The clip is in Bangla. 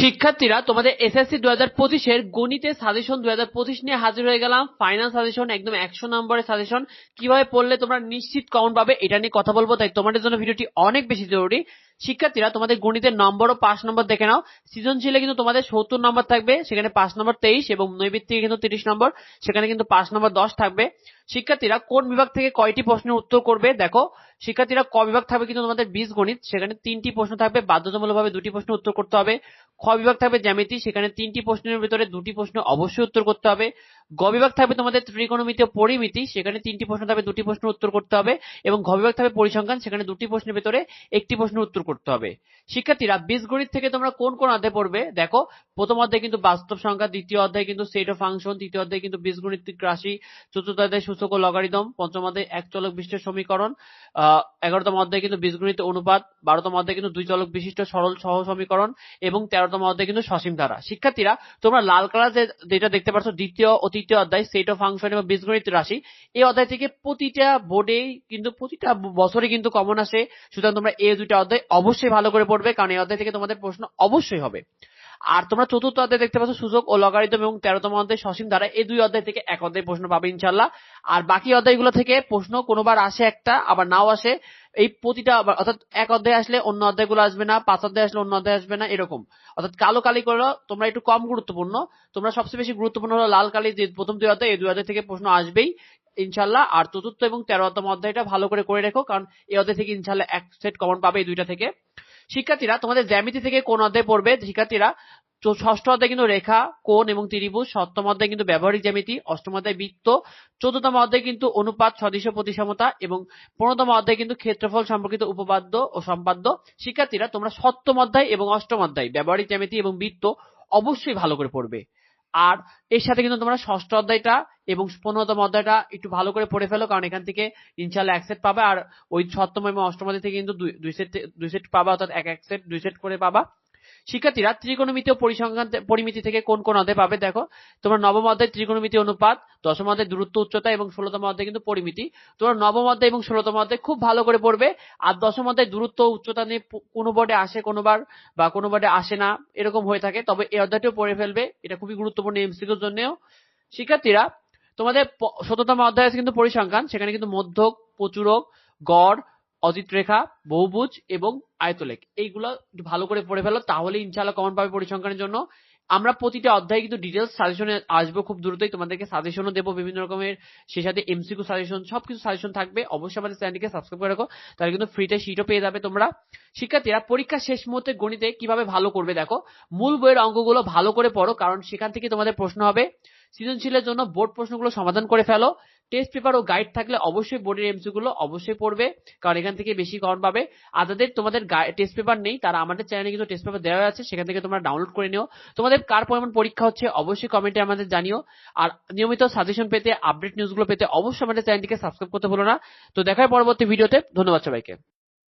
শিক্ষার্থীরা, তোমাদের এসএসসি দু হাজার পঁচিশের গণিতে সাজেশন দু হাজার পঁচিশ নিয়ে হাজির হয়ে গেলাম। ফাইনাল সাজেশন একদম একশো নম্বরের সাজেশন কীভাবে পড়লে তোমরা নিশ্চিত কমন পাবে, এটা নিয়ে কথা বলব, তাই তোমাদের জন্য ভিডিওটি অনেক বেশি জরুরি। শিক্ষার্থীরা, তোমাদের গণিতের নম্বর ও পাঁচ নম্বর দেখে নাও। সৃজনশীলে কিন্তু তোমাদের সত্তর নম্বর থাকবে, সেখানে পাঁচ নম্বর তেইশ এবং নৈবিত্তিকে কিন্তু তিরিশ নম্বর, সেখানে কিন্তু পাঁচ নম্বর দশ থাকবে। শিক্ষার্থীরা, কোন বিভাগ থেকে কয়টি প্রশ্নের উত্তর করবে? দেখো, শিক্ষার্থীরা ক বিভাগ থাকবে কিন্তু তোমাদের বীজ গণিত, সেখানে তিনটি প্রশ্ন থাকবে, বাধ্যতামূলকভাবে দুটি প্রশ্ন উত্তর করতে হবে। খ বিভাগ থাকবে জ্যামিতি, সেখানে তিনটি প্রশ্নের ভিতরে দুটি প্রশ্ন অবশ্যই উত্তর করতে হবে। গ বিভাগ থাকবে তোমাদের ত্রিকোণমিতি ও পরিমিতি, সেখানে তিনটি প্রশ্ন থাকবে, দুটি প্রশ্ন উত্তর করতে হবে, এবং ঘ বিভাগ থাকবে পরিসংখ্যান, সেখানে দুটি প্রশ্নের ভিতরে একটি প্রশ্ন উত্তর করতে হবে। শিক্ষার্থীরা, বীজগণিত থেকে তোমরা কোন কোন অধ্যায় পড়বে? দেখো, প্রথম অধ্যায় কিন্তু বাস্তব সংখ্যা, দ্বিতীয় অধ্যায় কিন্তু সেট অফ ফাংশন তৃতীয় অধ্যায় কিন্তু বীজগণিতিক রাশি, চতুর্থ অধ্যায় সূচক ও লগারিদম পঞ্চম অধ্যায় এক চলক বিশিষ্ট সমীকরণ, আহ, এগারোতম অধ্যায় কিন্তু বীজগণিত অনুপাত, বারোতম অধ্যায় কিন্তু দুই চলক বিশিষ্ট সরল সহ সমীকরণ, এবং তেরোতম অধ্যায় কিন্তু সসীম ধারা। শিক্ষার্থীরা, তোমরা লাল কালার যেটা দেখতে পাচ্ছ দ্বিতীয় তৃতীয় অধ্যায় সেট অফ ফাংশন এবং বীজগণিত রাশি। এই অধ্যায় থেকে প্রতিটা বোর্ডে কিন্তু প্রতিটা বছরে কিন্তু কমন আসে। সুতরাং তোমরা এই দুইটা অধ্যায় অবশ্যই ভালো করে পড়বে, কারণ এই অধ্যায় থেকে তোমাদের প্রশ্ন অবশ্যই হবে। আর তোমরা চতুর্থ অধ্যায় দেখতে পাচ্ছ সুযোগ ও লগারিদম এবং তেরোতম অধ্যায় সসীম ধারা এই দুই অধ্যায় থেকে এক অধ্যায় প্রশ্ন পাবে ইনশাল্লাহ আর বাকি অধ্যায়গুলো থেকে প্রশ্ন কোনোবার আসে একটা, আবার নাও আসে। এই প্রতিটা অর্থাৎ এক অধ্যায় আসলে অন্য অধ্যায়গুলো আসবে না, পাঁচ অধ্যায় আসলে অন্য অধ্যায় আসবে না, এরকম। অর্থাৎ কালো কালি করল তোমরা একটু কম গুরুত্বপূর্ণ। তোমরা সবচেয়ে বেশি গুরুত্বপূর্ণ হলো লাল কালি, যে প্রথম দুই অধ্যায়, এই দুই অধ্যায় থেকে প্রশ্ন আসবেই ইনশাল্লাহ আর চতুর্থ এবং তেরোতম অধ্যায়টা ভালো করে করে রেখো, কারণ এই অধ্যায় থেকে ইনশাল্লাহ এক সেট কমন পাবে এই দুইটা থেকে। শিক্ষার্থীরা, তোমাদের জ্যামিতি থেকে কোন অধ্যায় পড়বে? শিক্ষার্থীরা ষষ্ঠ অধ্যায় কিন্তু রেখা, কোণ এবং ত্রিভুজ, সপ্তম অধ্যায় কিন্তু ব্যবহারিক জ্যামিতি, অষ্টম অধ্যায় বৃত্ত চতুর্থম অধ্যায় কিন্তু অনুপাত, সদৃশ প্রতিসমতা এবং পনেরোতম অধ্যায় কিন্তু ক্ষেত্রফল সম্পর্কিত উপপাদ্য ও সম্পাদ্য। শিক্ষার্থীরা, তোমরা সপ্তম অধ্যায় এবং অষ্টম অধ্যায়, ব্যবহারিক জ্যামিতি এবং বৃত্ত অবশ্যই ভালো করে পড়বে। আর এর সাথে কিন্তু তোমরা ষষ্ঠ অধ্যায়টা এবং পনেরোতম অধ্যায়টা একটু ভালো করে পড়ে ফেলো, কারণ এখান থেকে ইনশাল্লাহ এক সেট পাবে, আর ওই সপ্তম এবং অষ্টম অধ্যায় থেকে কিন্তু দুই সেট দুই সেট পাবা, অর্থাৎ এক এক সেট, দুই সেট করে পাবা। শিক্ষার্থীরা ত্রিকোণমিতি ও পরিসংখ্যান পরিমিতি থেকে কোন কোন অধ্যায় পাবে? দেখো, তোমরা নবম অধ্যায় ত্রিকোণমিতি অনুপাত, দশম অধ্যায় দূরত্ব, উচ্চতা এবং ষোলতম অধ্যায় কিন্তু পরিমিতি। তোমরা নবম অধ্যায় এবং ষোলতম অধ্যায় খুব ভালো করে পড়বে। আর দশম অধ্যায় দূরত্ব, উচ্চতা নিয়ে কোনো বোর্ডে আসে কোনোবার বা কোনো বোর্ডে আসে না, এরকম হয়ে থাকে। তবে এই অধ্যায়টিও পড়ে ফেলবে। এটা খুবই গুরুত্বপূর্ণ এমসিকিউর জন্যও। শিক্ষার্থীরা, তোমাদের শততম অধ্যায় আছে কিন্তু পরিসংখ্যান, সেখানে কিন্তু মধ্যক, প্রচুরক, গড় অজিত রেখা, বহুভুজ এবং আয়তলেখ। এইগুলো ভালো করে পড়ে ফেলো তাহলে ইনশাল্লাহ কমন পাবে পরিসংখ্যানের জন্য। আমরা প্রতিটা অধ্যায় কিন্তু ডিটেলস সাজেশনে আসব খুব দ্রুতই। তোমাদেরকে সাজেশনও দেবো বিভিন্ন রকমের, সে সাথে এমসিকিউ সাজেশন সবকিছু সাজেশন থাকবে। অবশ্যই আমাদের চ্যানেলটিকে সাবস্ক্রাইব করে রাখো, তাহলে কিন্তু ফ্রিতে শিটও পেয়ে যাবে তোমরা। শিক্ষার্থীরা পরীক্ষা শেষ মুহূর্তে গণিতে কীভাবে ভালো করবে দেখো। মূল বইয়ের অঙ্কগুলো ভালো করে পড়ো, কারণ সেখান থেকে তোমাদের প্রশ্ন হবে সৃজনশীলের জন্য বোর্ড প্রশ্নগুলো সমাধান করে ফেলো। টেস্ট পেপার ও গাইড থাকলে অবশ্যই বোর্ডের এমসি গুলো অবশ্যই পড়বে, কারণ এখান থেকে বেশি কমন পাবে। আর যাদের তোমাদের টেস্ট পেপার নেই, তারা আমাদের চ্যানেলে কিন্তু টেস্ট পেপার দেওয়া আছে, সেখান থেকে তোমরা ডাউনলোড করে নিও। তোমাদের কার পরিমাণ পরীক্ষা হচ্ছে অবশ্যই কমেন্টে আমাদের জানিও। আর নিয়মিত সাজেশন পেতে, আপডেট নিউজগুলো পেতে অবশ্যই আমাদের চ্যানেলটিকে সাবস্ক্রাইব করতে ভুলো না। তো দেখার পরবর্তী ভিডিওতে। ধন্যবাদ সবাইকে।